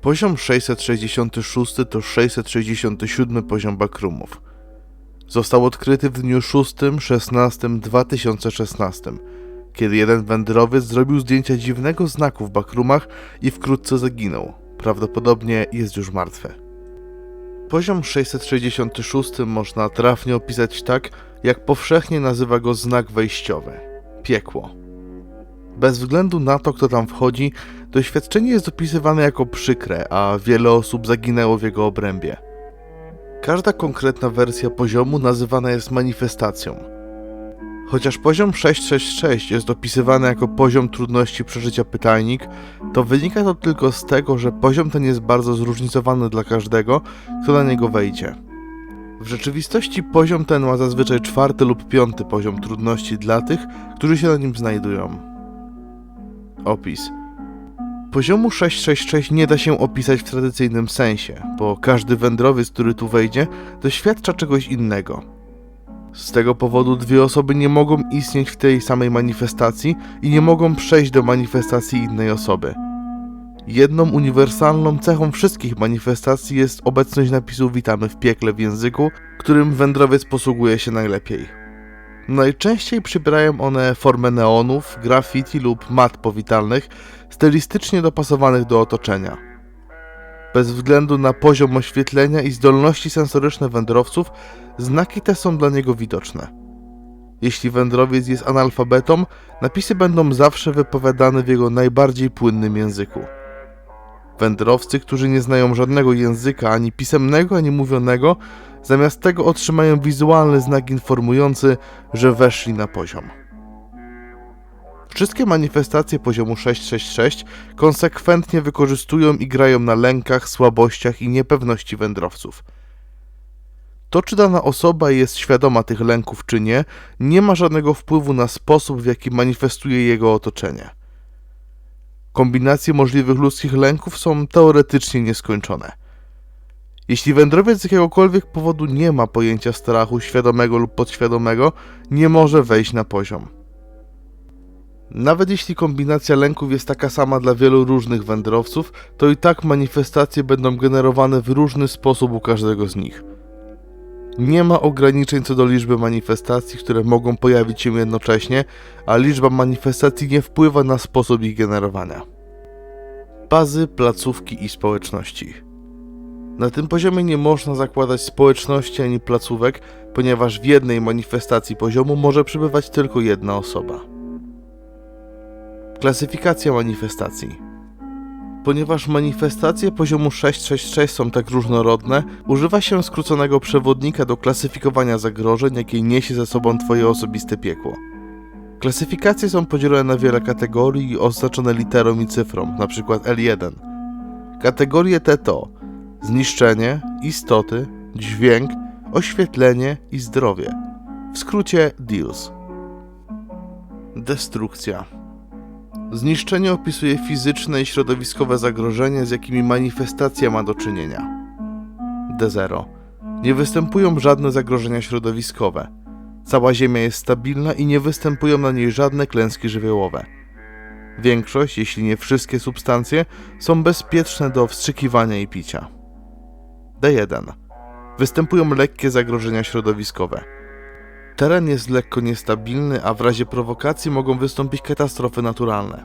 Poziom 666 to 667 poziom backroomów. Został odkryty w dniu 6-16-2016, kiedy jeden wędrowiec zrobił zdjęcia dziwnego znaku w backroomach i wkrótce zaginął. Prawdopodobnie jest już martwy. Poziom 666 można trafnie opisać tak, jak powszechnie nazywa go znak wejściowy piekło. Bez względu na to, kto tam wchodzi, doświadczenie jest opisywane jako przykre, a wiele osób zaginęło w jego obrębie. Każda konkretna wersja poziomu nazywana jest manifestacją. Chociaż poziom 666 jest opisywany jako poziom trudności przeżycia pytajnik, to wynika to tylko z tego, że poziom ten jest bardzo zróżnicowany dla każdego, kto na niego wejdzie. W rzeczywistości poziom ten ma zazwyczaj czwarty lub piąty poziom trudności dla tych, którzy się na nim znajdują. Opis. Poziomu 666 nie da się opisać w tradycyjnym sensie, bo każdy wędrowiec, który tu wejdzie, doświadcza czegoś innego. Z tego powodu dwie osoby nie mogą istnieć w tej samej manifestacji i nie mogą przejść do manifestacji innej osoby. Jedną uniwersalną cechą wszystkich manifestacji jest obecność napisu Witamy w piekle w języku, którym wędrowiec posługuje się najlepiej. Najczęściej przybierają one formę neonów, graffiti lub mat powitalnych, stylistycznie dopasowanych do otoczenia. Bez względu na poziom oświetlenia i zdolności sensoryczne wędrowców, znaki te są dla niego widoczne. Jeśli wędrowiec jest analfabetą, napisy będą zawsze wypowiadane w jego najbardziej płynnym języku. Wędrowcy, którzy nie znają żadnego języka, ani pisemnego, ani mówionego, zamiast tego otrzymają wizualny znak informujący, że weszli na poziom. Wszystkie manifestacje poziomu 666 konsekwentnie wykorzystują i grają na lękach, słabościach i niepewności wędrowców. To, czy dana osoba jest świadoma tych lęków, czy nie, nie ma żadnego wpływu na sposób, w jaki manifestuje jego otoczenie. Kombinacje możliwych ludzkich lęków są teoretycznie nieskończone. Jeśli wędrowiec z jakiegokolwiek powodu nie ma pojęcia strachu świadomego lub podświadomego, nie może wejść na poziom. Nawet jeśli kombinacja lęków jest taka sama dla wielu różnych wędrowców, to i tak manifestacje będą generowane w różny sposób u każdego z nich. Nie ma ograniczeń co do liczby manifestacji, które mogą pojawić się jednocześnie, a liczba manifestacji nie wpływa na sposób ich generowania. Bazy, placówki i społeczności. Na tym poziomie nie można zakładać społeczności ani placówek, ponieważ w jednej manifestacji poziomu może przebywać tylko jedna osoba. Klasyfikacja manifestacji. Ponieważ manifestacje poziomu 666 są tak różnorodne, używa się skróconego przewodnika do klasyfikowania zagrożeń, jakie niesie ze sobą Twoje osobiste piekło. Klasyfikacje są podzielone na wiele kategorii i oznaczone literą i cyfrą, np. L1. Kategorie te to zniszczenie, istoty, dźwięk, oświetlenie i zdrowie. W skrócie DEALS. Destrukcja. Zniszczenie opisuje fizyczne i środowiskowe zagrożenie, z jakimi manifestacja ma do czynienia. D0. Nie występują żadne zagrożenia środowiskowe. Cała Ziemia jest stabilna i nie występują na niej żadne klęski żywiołowe. Większość, jeśli nie wszystkie substancje, są bezpieczne do wstrzykiwania i picia. D1. Występują lekkie zagrożenia środowiskowe. Teren jest lekko niestabilny, a w razie prowokacji mogą wystąpić katastrofy naturalne.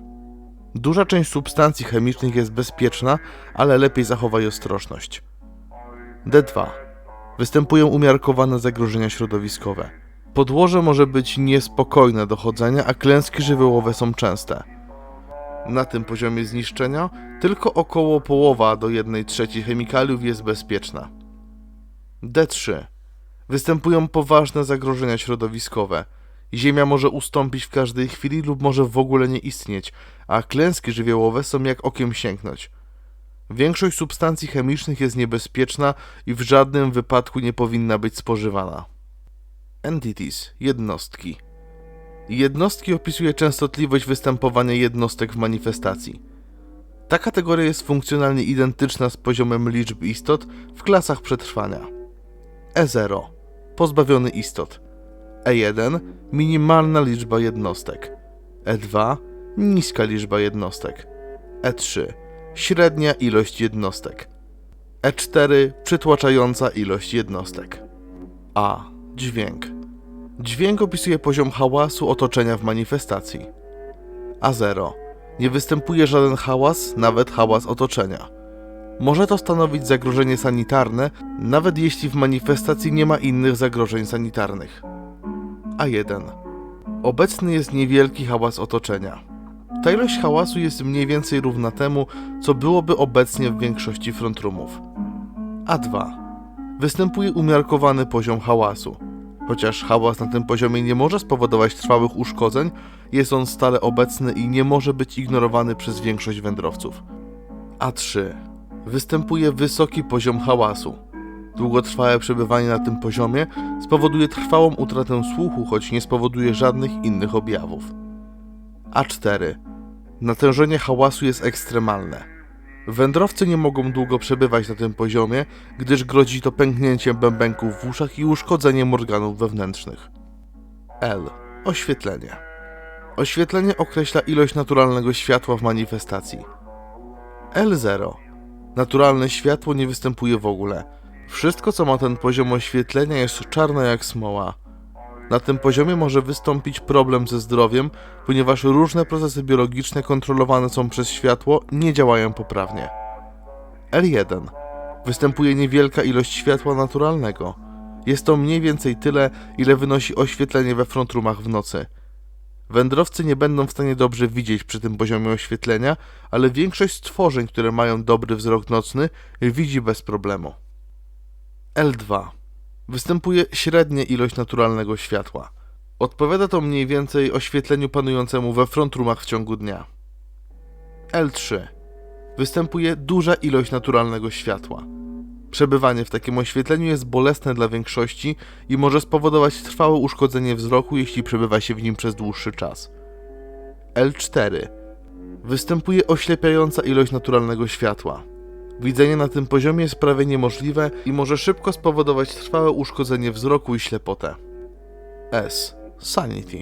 Duża część substancji chemicznych jest bezpieczna, ale lepiej zachowaj ostrożność. D2. Występują umiarkowane zagrożenia środowiskowe. Podłoże może być niespokojne do chodzenia, a klęski żywiołowe są częste. Na tym poziomie zniszczenia tylko około połowa do 1 trzeciej chemikaliów jest bezpieczna. D3. Występują poważne zagrożenia środowiskowe. Ziemia może ustąpić w każdej chwili lub może w ogóle nie istnieć, a klęski żywiołowe są jak okiem sięgnąć. Większość substancji chemicznych jest niebezpieczna i w żadnym wypadku nie powinna być spożywana. Entities jednostki. Jednostki opisuje częstotliwość występowania jednostek w manifestacji. Ta kategoria jest funkcjonalnie identyczna z poziomem liczb istot w klasach przetrwania. E0 pozbawiony istot. E1 minimalna liczba jednostek. E2 niska liczba jednostek. E3 średnia ilość jednostek. E4 przytłaczająca ilość jednostek. A. Dźwięk. Dźwięk opisuje poziom hałasu otoczenia w manifestacji. A0. Nie występuje żaden hałas, nawet hałas otoczenia. Może to stanowić zagrożenie sanitarne, nawet jeśli w manifestacji nie ma innych zagrożeń sanitarnych. A1. Obecny jest niewielki hałas otoczenia. Ta ilość hałasu jest mniej więcej równa temu, co byłoby obecnie w większości frontrumów. A2. Występuje umiarkowany poziom hałasu. Chociaż hałas na tym poziomie nie może spowodować trwałych uszkodzeń, jest on stale obecny i nie może być ignorowany przez większość wędrowców. A3. Występuje wysoki poziom hałasu. Długotrwałe przebywanie na tym poziomie spowoduje trwałą utratę słuchu, choć nie spowoduje żadnych innych objawów. A4. Natężenie hałasu jest ekstremalne. Wędrowcy nie mogą długo przebywać na tym poziomie, gdyż grozi to pęknięciem bębenków w uszach i uszkodzeniem organów wewnętrznych. L. Oświetlenie. Oświetlenie określa ilość naturalnego światła w manifestacji. L0. Naturalne światło nie występuje w ogóle. Wszystko, co ma ten poziom oświetlenia, jest czarne jak smoła. Na tym poziomie może wystąpić problem ze zdrowiem, ponieważ różne procesy biologiczne kontrolowane są przez światło nie działają poprawnie. L1. Występuje niewielka ilość światła naturalnego. Jest to mniej więcej tyle, ile wynosi oświetlenie we frontrumach w nocy. Wędrowcy nie będą w stanie dobrze widzieć przy tym poziomie oświetlenia, ale większość stworzeń, które mają dobry wzrok nocny, widzi bez problemu. L2 występuje średnia ilość naturalnego światła. Odpowiada to mniej więcej oświetleniu panującemu we frontrumach w ciągu dnia. L3 występuje duża ilość naturalnego światła. Przebywanie w takim oświetleniu jest bolesne dla większości i może spowodować trwałe uszkodzenie wzroku, jeśli przebywa się w nim przez dłuższy czas. L4 występuje oślepiająca ilość naturalnego światła. Widzenie na tym poziomie jest prawie niemożliwe i może szybko spowodować trwałe uszkodzenie wzroku i ślepotę. S. Sanity.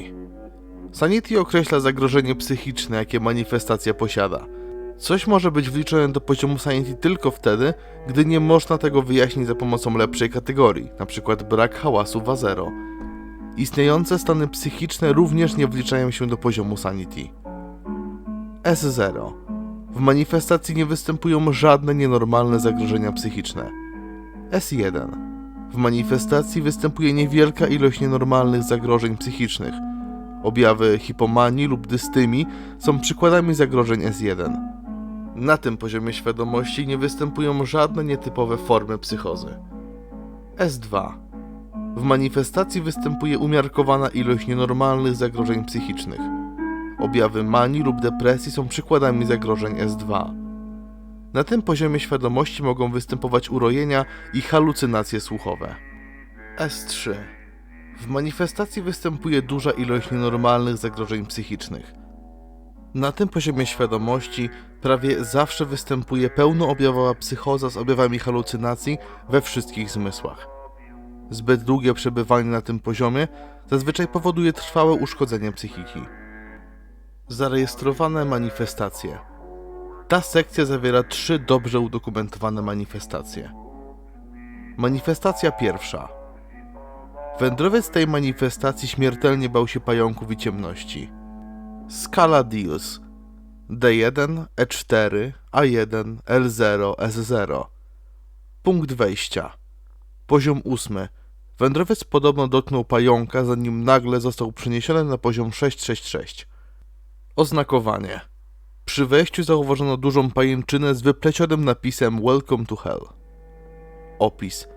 Sanity określa zagrożenie psychiczne, jakie manifestacja posiada. Coś może być wliczone do poziomu Sanity tylko wtedy, gdy nie można tego wyjaśnić za pomocą lepszej kategorii, np. brak hałasu w 0 Istniejące stany psychiczne również nie wliczają się do poziomu Sanity. S0 w manifestacji nie występują żadne nienormalne zagrożenia psychiczne. S1. W manifestacji występuje niewielka ilość nienormalnych zagrożeń psychicznych. Objawy hipomanii lub dystymii są przykładami zagrożeń S1. Na tym poziomie świadomości nie występują żadne nietypowe formy psychozy. S2. W manifestacji występuje umiarkowana ilość nienormalnych zagrożeń psychicznych. Objawy manii lub depresji są przykładami zagrożeń S2. Na tym poziomie świadomości mogą występować urojenia i halucynacje słuchowe. S3. W manifestacji występuje duża ilość nienormalnych zagrożeń psychicznych. Na tym poziomie świadomości prawie zawsze występuje pełnoobjawowa psychoza z objawami halucynacji we wszystkich zmysłach. Zbyt długie przebywanie na tym poziomie zazwyczaj powoduje trwałe uszkodzenie psychiki. Zarejestrowane manifestacje. Ta sekcja zawiera trzy dobrze udokumentowane manifestacje. Manifestacja pierwsza. Wędrowiec tej manifestacji śmiertelnie bał się pająków i ciemności. Skala Deals D1, E4, A1, L0, S0. Punkt wejścia. Poziom ósmy. Wędrowiec podobno dotknął pająka, zanim nagle został przeniesiony na poziom 666. Oznakowanie. Przy wejściu zauważono dużą pajęczynę z wyplecionym napisem Welcome to Hell. Opis.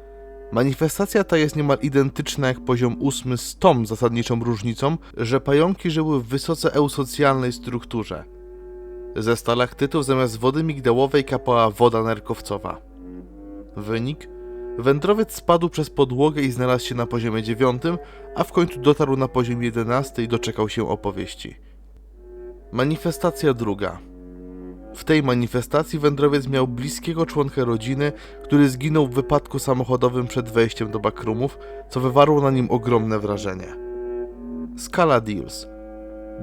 Manifestacja ta jest niemal identyczna jak poziom ósmy z tą zasadniczą różnicą, że pająki żyły w wysoce eusocjalnej strukturze. Ze stalaktytów zamiast wody migdałowej kapała woda nerkowcowa. Wynik? Wędrowiec spadł przez podłogę i znalazł się na poziomie dziewiątym, a w końcu dotarł na poziom jedenasty i doczekał się opowieści. Manifestacja druga. W tej manifestacji wędrowiec miał bliskiego członka rodziny, który zginął w wypadku samochodowym przed wejściem do backroomów, co wywarło na nim ogromne wrażenie. Skala Deals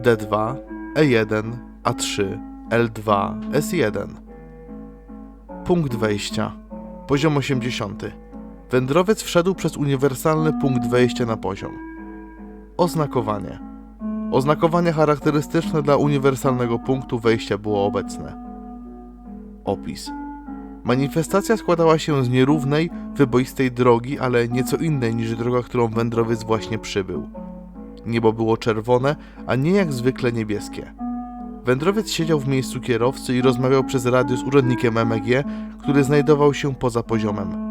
D2, E1, A3, L2, S1. Punkt wejścia. Poziom 80. Wędrowiec wszedł przez uniwersalny punkt wejścia na poziom. Oznakowanie. Oznakowanie charakterystyczne dla uniwersalnego punktu wejścia było obecne. Opis. Manifestacja składała się z nierównej, wyboistej drogi, ale nieco innej niż droga, którą wędrowiec właśnie przybył. Niebo było czerwone, a nie jak zwykle niebieskie. Wędrowiec siedział w miejscu kierowcy i rozmawiał przez radio z urzędnikiem MEG, który znajdował się poza poziomem.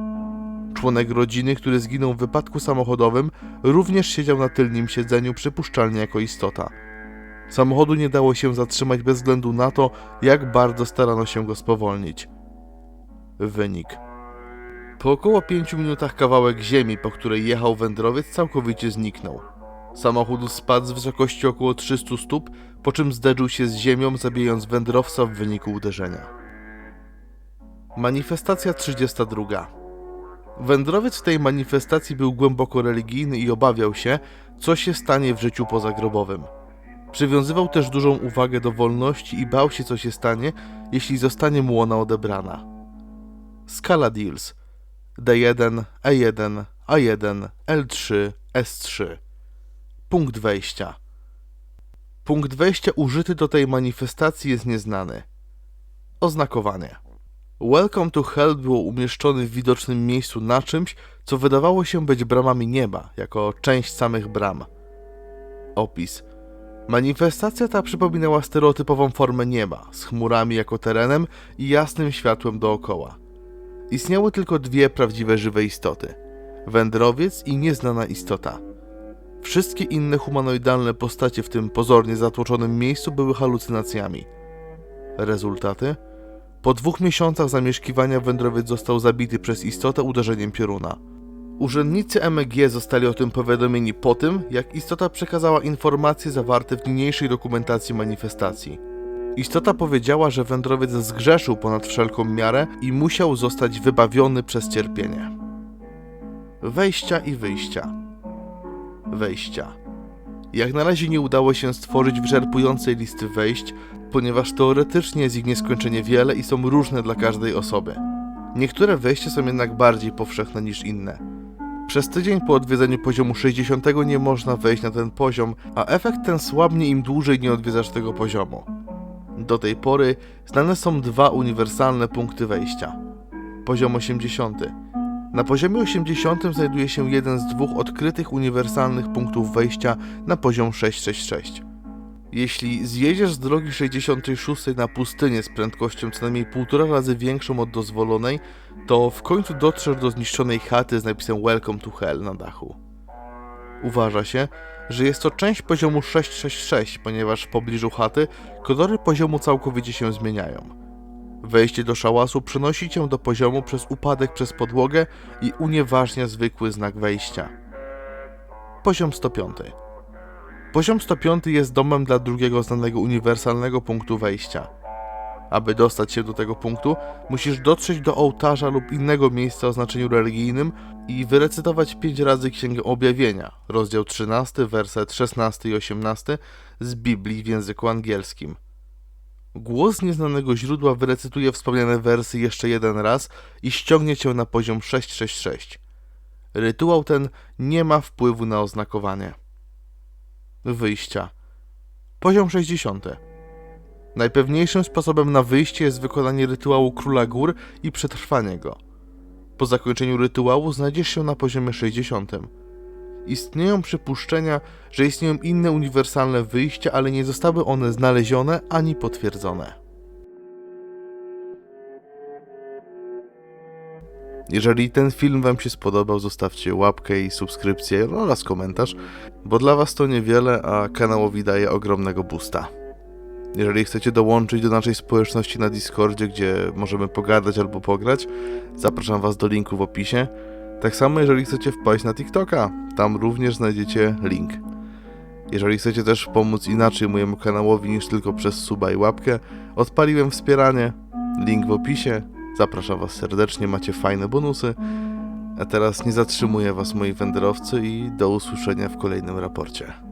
Członek rodziny, który zginął w wypadku samochodowym, również siedział na tylnym siedzeniu, przypuszczalnie jako istota. Samochodu nie dało się zatrzymać bez względu na to, jak bardzo starano się go spowolnić. Wynik. Po około 5 minutach kawałek ziemi, po której jechał wędrowiec, całkowicie zniknął. Samochód spadł z wysokości około 300 stóp, po czym zderzył się z ziemią, zabijając wędrowca w wyniku uderzenia. Manifestacja 32. Wędrowiec w tej manifestacji był głęboko religijny i obawiał się, co się stanie w życiu pozagrobowym. Przywiązywał też dużą uwagę do wolności i bał się, co się stanie, jeśli zostanie mu ona odebrana. Skala Deals D1, E1, A1, L3, S3 Punkt wejścia Punkt wejścia użyty do tej manifestacji jest nieznany. Oznakowanie Welcome to Hell było umieszczone w widocznym miejscu na czymś, co wydawało się być bramami nieba, jako część samych bram. Opis Manifestacja ta przypominała stereotypową formę nieba, z chmurami jako terenem i jasnym światłem dookoła. Istniały tylko dwie prawdziwe żywe istoty: wędrowiec i nieznana istota. Wszystkie inne humanoidalne postacie w tym pozornie zatłoczonym miejscu były halucynacjami. Rezultaty? Po dwóch miesiącach zamieszkiwania wędrowiec został zabity przez istotę uderzeniem pioruna. Urzędnicy MEG zostali o tym powiadomieni po tym, jak istota przekazała informacje zawarte w niniejszej dokumentacji manifestacji. Istota powiedziała, że wędrowiec zgrzeszył ponad wszelką miarę i musiał zostać wybawiony przez cierpienie. Wejścia i wyjścia. Wejścia. Jak na razie nie udało się stworzyć wyczerpującej listy wejść, ponieważ teoretycznie jest ich nieskończenie wiele i są różne dla każdej osoby. Niektóre wejścia są jednak bardziej powszechne niż inne. Przez tydzień po odwiedzeniu poziomu 60 nie można wejść na ten poziom, a efekt ten słabnie im dłużej nie odwiedzasz tego poziomu. Do tej pory znane są dwa uniwersalne punkty wejścia. Poziom 80. Na poziomie 80 znajduje się jeden z dwóch odkrytych uniwersalnych punktów wejścia na poziom 666. Jeśli zjedziesz z drogi 66 na pustynię z prędkością co najmniej półtora razy większą od dozwolonej, to w końcu dotrzesz do zniszczonej chaty z napisem Welcome to Hell na dachu. Uważa się, że jest to część poziomu 666, ponieważ w pobliżu chaty kolory poziomu całkowicie się zmieniają. Wejście do szałasu przenosi cię do poziomu przez upadek przez podłogę i unieważnia zwykły znak wejścia. Poziom 105. Poziom 105 jest domem dla drugiego znanego uniwersalnego punktu wejścia. Aby dostać się do tego punktu, musisz dotrzeć do ołtarza lub innego miejsca o znaczeniu religijnym i wyrecytować 5 razy Księgę Objawienia, rozdział 13, werset 16 i 18 z Biblii w języku angielskim. Głos nieznanego źródła wyrecytuje wspomniane wersy jeszcze jeden raz i ściągnie cię na poziom 666. Rytuał ten nie ma wpływu na oznakowanie. Wyjścia. Poziom 60. Najpewniejszym sposobem na wyjście jest wykonanie rytuału Króla Gór i przetrwanie go. Po zakończeniu rytuału znajdziesz się na poziomie 60. Istnieją przypuszczenia, że istnieją inne uniwersalne wyjścia, ale nie zostały one znalezione ani potwierdzone. Jeżeli ten film Wam się spodobał, zostawcie łapkę i subskrypcję oraz komentarz, bo dla Was to niewiele, a kanałowi daje ogromnego boosta. Jeżeli chcecie dołączyć do naszej społeczności na Discordzie, gdzie możemy pogadać albo pograć, zapraszam Was do linku w opisie. Tak samo jeżeli chcecie wpaść na TikToka, tam również znajdziecie link. Jeżeli chcecie też pomóc inaczej mojemu kanałowi niż tylko przez suba i łapkę, odpaliłem wspieranie, link w opisie. Zapraszam Was serdecznie, macie fajne bonusy. A teraz nie zatrzymuję Was moi wędrowcy i do usłyszenia w kolejnym raporcie.